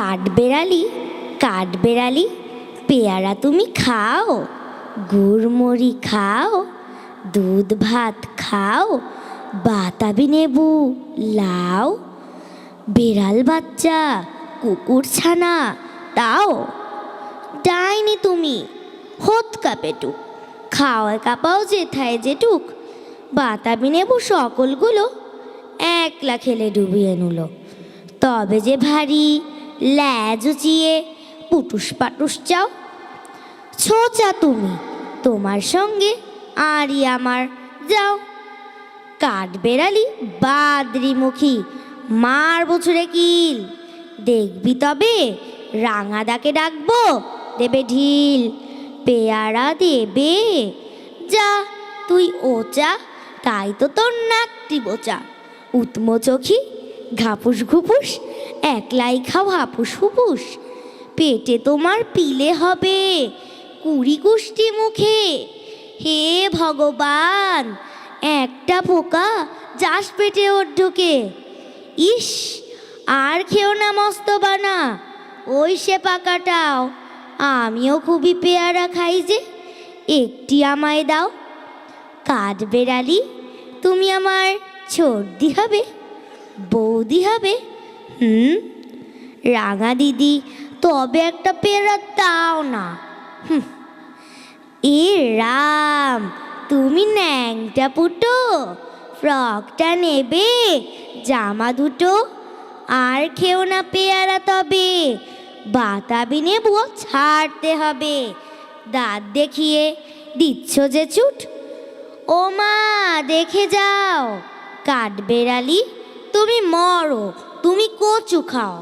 কাঠবেড়ালি কাঠবেড়ালি পেয়ারা তুমি খাও গুড়মুড়ি খাও, দুধ ভাত খাও, বাতাবি নেবু লাও, বেড়াল বাচ্চা, কুকুর ছানা তাও ডাইনি তুমি হোত কাপেটুক খাওয়ায় কাপাও যেথায় যেটুক বাতাবি নেবু সকলগুলো একলা খেলে ডুবিয়ে নিল। তবে যে ভারী ল্যাজ পুটুস পাটুস চাও। ছোচা তুমি, তোমার সঙ্গে আরই আমার, যাও। কাঠ বেড়ালি বাদরিমুখী, মার বছরে কিল। দেখবি তবে রাঙাদাকে ডাকবো, দেবে ঢিল। পেয়ারা দেবে, যা তুই ওচা, তাই তো তোর নাকটি বোচা। উৎম চোখি, ঘাপুস ঘুপুস একলাই খাও হাপুস হুপুস পেটে তোমার পিলে হবে কুড়ি কুষ্টি মুখে। হে ভগবান, একটা পোকা যাস পেটে ওর ঢুকে। ইস, আর খেও না মস্ত বানা। ওই সে পাকাটাও, আমিও খুবই পেয়ারা খাই যে। একটি আমায় দাও। কাঠ বেড়ালি, তুমি আমার সর্দি হবে, বৌদি হবে। হুম? রাঙা দিদি, তবে একটা পেয়ারা দাও না। এ রাম, তুমি ন্যাংটা পুটো, ফ্রকটা নেবে, জামা দুটো, আর খেও না পেয়ারা তবে। বাতাবি নেব ছাড়তে হবে। দাঁত দেখিয়ে দিচ্ছ যে চুট। ও মা, দেখে যাও, কাঠবেড়ালি, তুমি মরো। তুমি কচু খাও।